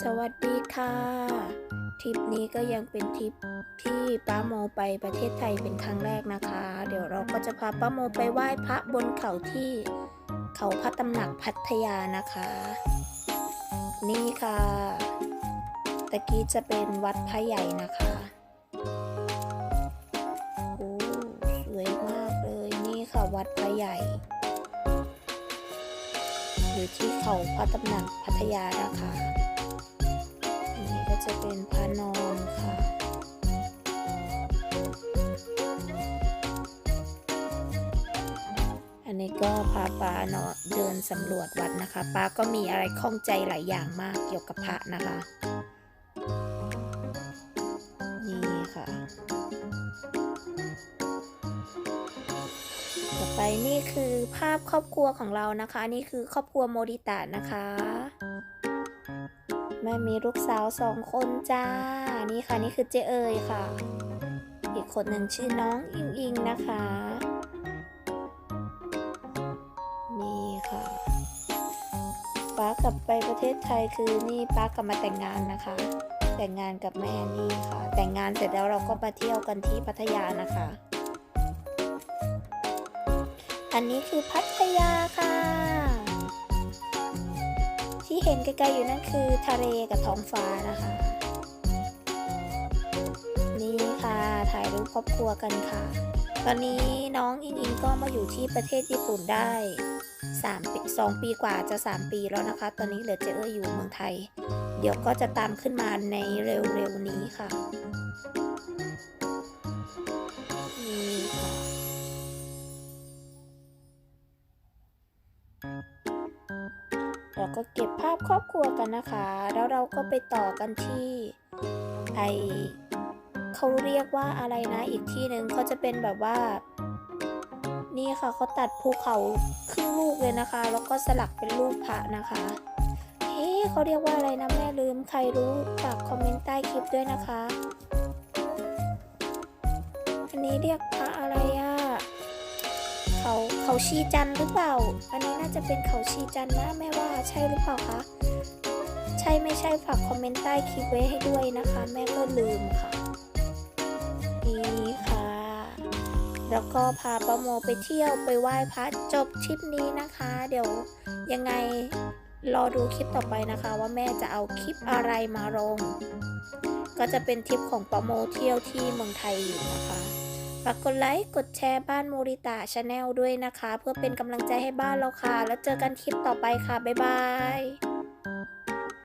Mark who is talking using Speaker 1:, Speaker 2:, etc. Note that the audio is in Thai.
Speaker 1: สวัสดีค่ะ ทริปนี้ก็ยังเป็นทริปที่ป้าโมไปประเทศไทยเป็นครั้งแรกนะคะ เดี๋ยวเราก็จะพาป้าโมไปไหว้พระบนเขาที่เขาพระตำหนักพัทยานะคะ นี่ค่ะ ตะกี้จะเป็นวัดพระใหญ่นะคะโอ้สวยมากเลยนี่ค่ะวัดพระใหญ่ อยู่ที่เขาพระตำหนักพัทยานะคะอันนี้ก็จะเป็นพระนอนค่ะอันนี้ก็พาป้าเนาะเดินสำรวจวัดนะคะป้าก็มีอะไรข้องใจหลายอย่างมากเกี่ยวกับพระนะคะนี่ค่ะ ต่อไปนี่คือภาพครอบครัวของเรานะคะ นี่คือครอบครัวโมดิตะนะคะ แม่มีลูกสาวสองคนจ้า นี่ค่ะนี่คือเจเอยค่ะ อีกคนหนึ่งชื่อน้องอิงอิงนะคะ นี่ค่ะป้ากลับไปประเทศไทยคือนี่ป้ากลับมาแต่งงานนะคะ แต่งงานกับแม่นี่ค่ะ แต่งงานเสร็จแล้วเราก็มาเที่ยวกันที่พัทยานะคะ อันนี้คือพัทยาค่ะ ที่เห็นไกลๆอยู่นั่นคือทะเลกับท้องฟ้านะคะ นี่ค่ะถ่ายรูปครอบครัวกันค่ะ ตอนนี้น้องอิงอิงก็มาอยู่ที่ประเทศญี่ปุ่นได้3ปี2ปีกว่าจะ 3 ปีแล้วนะคะ ตอนนี้เหลือเจเออยู่เมืองไทย เดี๋ยวก็จะตามขึ้นมาในเร็วๆนี้ค่ะนี่ค่ะ เราก็เก็บภาพครอบครัวกันนะคะ แล้วเราก็ไปต่อกันที่ไอเขาเรียกว่าอะไรนะอีกที่หนึ่งเขาจะเป็นแบบว่า นี่ค่ะเขาตัดภูเขาครึ่งลูกเลยนะคะ แล้วก็สลักเป็นรูปพระนะคะเฮ้เขาเรียกว่าอะไรนะแม่ลืมใครรู้ฝากคอมเมนต์ใต้คลิปด้วยนะคะ อันนี้เรียกพระอะไรอะ เขาเขาชีจันหรือเปล่า อันนี้น่าจะเป็นเขาชีจันนะแม่ว่าใช่หรือเปล่าคะ ใช่ไม่ใช่ฝากคอมเมนต์ใต้คลิปไว้ให้ด้วยนะคะ แม่ก็ลืมค่ะนี่ค่ะ แล้วก็พาป้าโมไปเที่ยวไปไหว้พระจบทริปนี้นะคะ เดี๋ยวยังไงรอดูคลิปต่อไปนะคะ ว่าแม่จะเอาคลิปอะไรมาลง ก็จะเป็นทริปของป้าโมเที่ยวที่เมืองไทยอยู่นะคะ ฝากกดไลค์ กดแชร์บ้านโมริตะชาแนลด้วยนะคะ เพื่อเป็นกำลังใจให้บ้านเราค่ะ แล้วเจอกันคลิปต่อไปค่ะ บ๊ายบาย